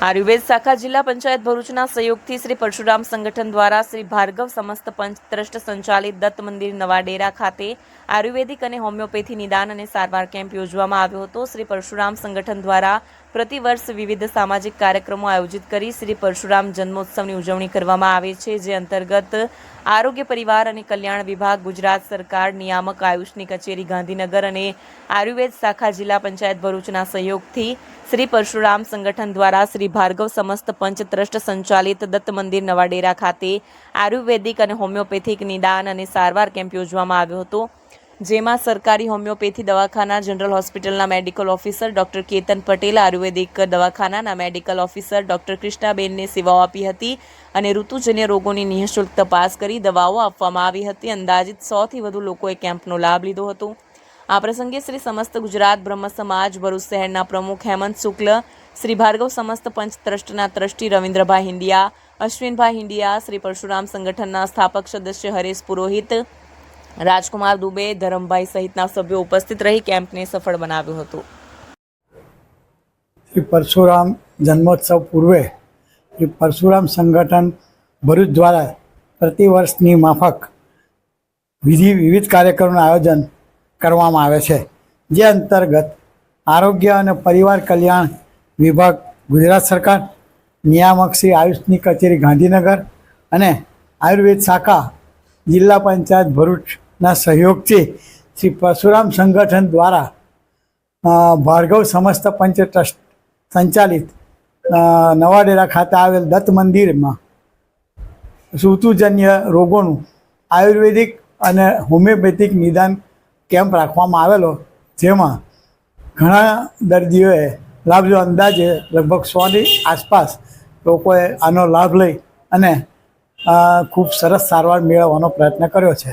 આયુર્વેદ શાખા જિલ્લા પંચાયત ભરૂચના સહયોગથી શ્રી પરશુરામ સંગઠન દ્વારા શ્રી ભાર્ગવ સમસ્ત પંચ ટ્રસ્ટ સંચાલિત દત્ત મંદિર નવાડેરા ખાતે આયુર્વેદિક અને હોમિયોપેથી નિદાન અને સારવાર કેમ્પ યોજવામાં આવ્યો હતો. શ્રી પરશુરામ સંગઠન દ્વારા પ્રતિવર્ષ વિવિધ સામાજિક કાર્યક્રમો આયોજિત કરી શ્રી પરશુરામ જન્મોત્સવની ઉજવણી કરવામાં આવે છે, જે અંતર્ગત આરોગ્ય પરિવાર અને કલ્યાણ વિભાગ, ગુજરાત સરકાર, નિયામક, આયુષની કચેરી, ગાંધીનગર અને આયુર્વેદ શાખા જિલ્લા પંચાયત ભરૂચના સહયોગથી શ્રી પરશુરામ સંગઠન દ્વારા શ્રી ભાર્ગવ સમસ્ત પંચ ટ્રસ્ટ સંચાલિત દત્ત મંદિર નવાડેરા ખાતે આયુર્વેદિક અને હોમિયોપેથિક નિદાન અને સારવાર કેમ્પ યોજવામાં આવ્યો હતો. જેમાં સરકારી હોમિયોપેથી દવાખાના, જનરલ હોસ્પિટલના medical officer doctor Ketan Patel Ayurvedic દવાખાનાના medical officer doctor કૃષ્ણાબેનને સેવાઓ આપી હતી અને ઋતુજન્ય રોગોની નિઃશુલ્ક તપાસ કરી દવાઓ આપવામાં આવી હતી. અંદાજિત સોથી વધુ લોકોએ કેમ્પનો લાભ લીધો હતો. આ પ્રસંગે શ્રી સમસ્ત ગુજરાત બ્રહ્મ સમાજ ભરૂચ શહેરના પ્રમુખ હેમંત શુક્લ, શ્રી ભાર્ગવ સમસ્ત પંચ ટ્રસ્ટના ટ્રસ્ટી રવિન્દ્રભાઈ હિંડિયા, અશ્વિનભાઈ હિંડિયા, શ્રી પરશુરામ સંગઠનના સ્થાપક સદસ્ય હરેશ પુરોહિત રાજકુમાર દુબે, ધરમભાઈ સહિતના સભ્યો ઉપસ્થિત રહી કેમ્પને સફળ બનાવ્યું હતું. શ્રી પરશુરામ જન્મોત્સવ પૂર્વે શ્રી પરશુરામ સંગઠન ભરૂચ દ્વારા પ્રતિવર્ષની માફક વિધિ વિવિધ કાર્યક્રમોનું આયોજન કરવામાં આવે છે. જે અંતર્ગત આરોગ્ય અને પરિવાર કલ્યાણ વિભાગ, ગુજરાત સરકાર, નિયામક શ્રી આયુષની કચેરી ગાંધીનગર અને આયુર્વેદ શાખા જિલ્લા પંચાયત ભરૂચના સહયોગથી શ્રી પરશુરામ સંગઠન દ્વારા ભાર્ગવ સમસ્ત પંચ ટ્રસ્ટ સંચાલિત નવાડેરા ખાતે આવેલ દત્ત મંદિરમાં ઋતુજન્ય રોગોનું આયુર્વેદિક અને હોમિયોપેથિક નિદાન કેમ્પ રાખવામાં આવેલો, જેમાં ઘણા દર્દીઓએ લાભ લીધો અંદાજે લગભગ સોની આસપાસ લોકોએ આનો લાભ લઈ અને ખૂબ સરસ સારવાર મેળવવાનો પ્રયત્ન કર્યો છે.